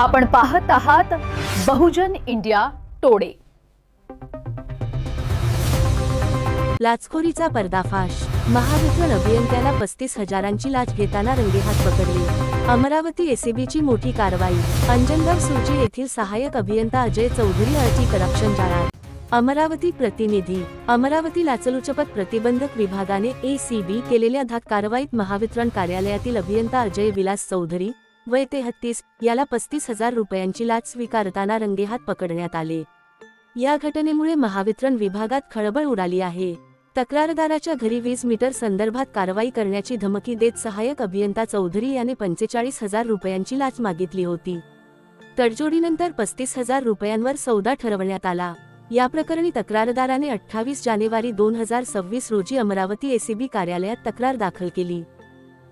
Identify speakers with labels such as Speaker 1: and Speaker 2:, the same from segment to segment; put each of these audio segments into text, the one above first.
Speaker 1: आपण पाहत आहात बहुजन इंडिया टोडे.
Speaker 2: लाचखोरीचा पर्दाफाश. महावितरण अभियंत्याला पस्तीस हजारांची लाच घेताना रंगेहात पकडली. अमरावती एसीबीची मोठी कारवाई. अंजनगाव सुरजी येथील सहाय्यक अभियंता अजय चौधरी अटी करप्शन जाणार अमरावती प्रतिनिधी. अमरावती लाचलुचपत प्रतिबंधक विभागाने एसीबी केलेल्या धाक कारवाईत महावितरण कार्यालयातील अभियंता अजय विलास चौधरी वय तेहत्तीस याला पस्तीस हजार रुपयांची लाच स्वीकारताना रंगेहात पकडण्यात आले. या घटनेमुळे महावितरण विभागात खळबळ उडाली आहे. तक्रारदाराच्या घरी वीज मीटर संदर्भात कारवाई करण्याची धमकी देत सहाय्यक अभियंता चौधरी याने पंचेचाळीस हजार रुपयांची लाच मागितली होती. तडजोडीनंतर पस्तीस हजार रुपयांवर सौदा ठरवण्यात आला. या प्रकरणी तक्रारदाराने अठ्ठावीस जानेवारी दोन हजार सव्वीस रोजी अमरावती एसीबी कार्यालयात तक्रार दाखल केली.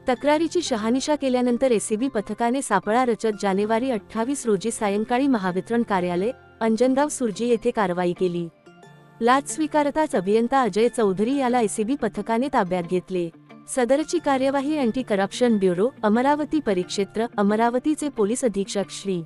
Speaker 2: तक्रारीची शहानिशा केल्यानंतर एसीबी पथकाने सापळा रचत जानेवारी अठ्ठावीस रोजी सायंकाळी महावितरण कार्यालय अंजनगाव सुरजी येथे कारवाई केली. लाच स्वीकारताच अभियंता अजय चौधरी याला एसीबी पथकाने ताब्यात घेतले. सदरची कार्यवाही अँटी करप्शन ब्युरो अमरावती परिक्षेत्र अमरावतीचे पोलीस अधीक्षक श्री.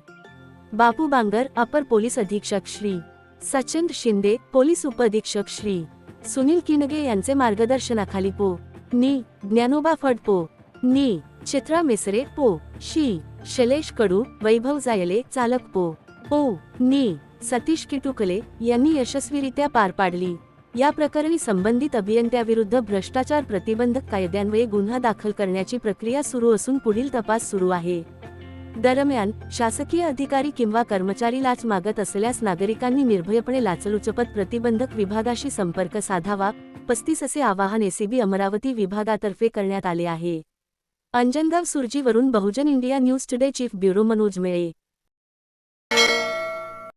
Speaker 2: बापू बांगर अपर पोलीस अधीक्षक श्री. सचिन शिंदे पोलीस उपअधीक्षक श्री. सुनील किनगे यांचे मार्गदर्शनाखाली पो. नी. ज्ञानोबा फडपो. नी चित्रा मिसरे पो शी शैलेश कडू वैभव जायले चालक पो ओ नी सतीश किटुकले यांनी यशस्वीरित्या पार पाडली. या प्रकरणी संबंधित अभियंत्याविरुद्ध भ्रष्टाचार प्रतिबंधक कायद्यान्वये गुन्हा दाखल करण्याची प्रक्रिया सुरू असून पुढील तपास सुरू आहे. दरम्यान शासकीय अधिकारी किंवा कर्मचारी लाच मागत असल्यास नागरिकांनी निर्भयपणे लाचलुचपत प्रतिबंधक विभागाशी संपर्क साधावा पस्तीस असे आवाहन एसीबी अमरावती विभागातर्फे करण्यात आले आहे. Anjangaon सुरजीवरून Bahujan India News Today chief bureau Manoj Mele.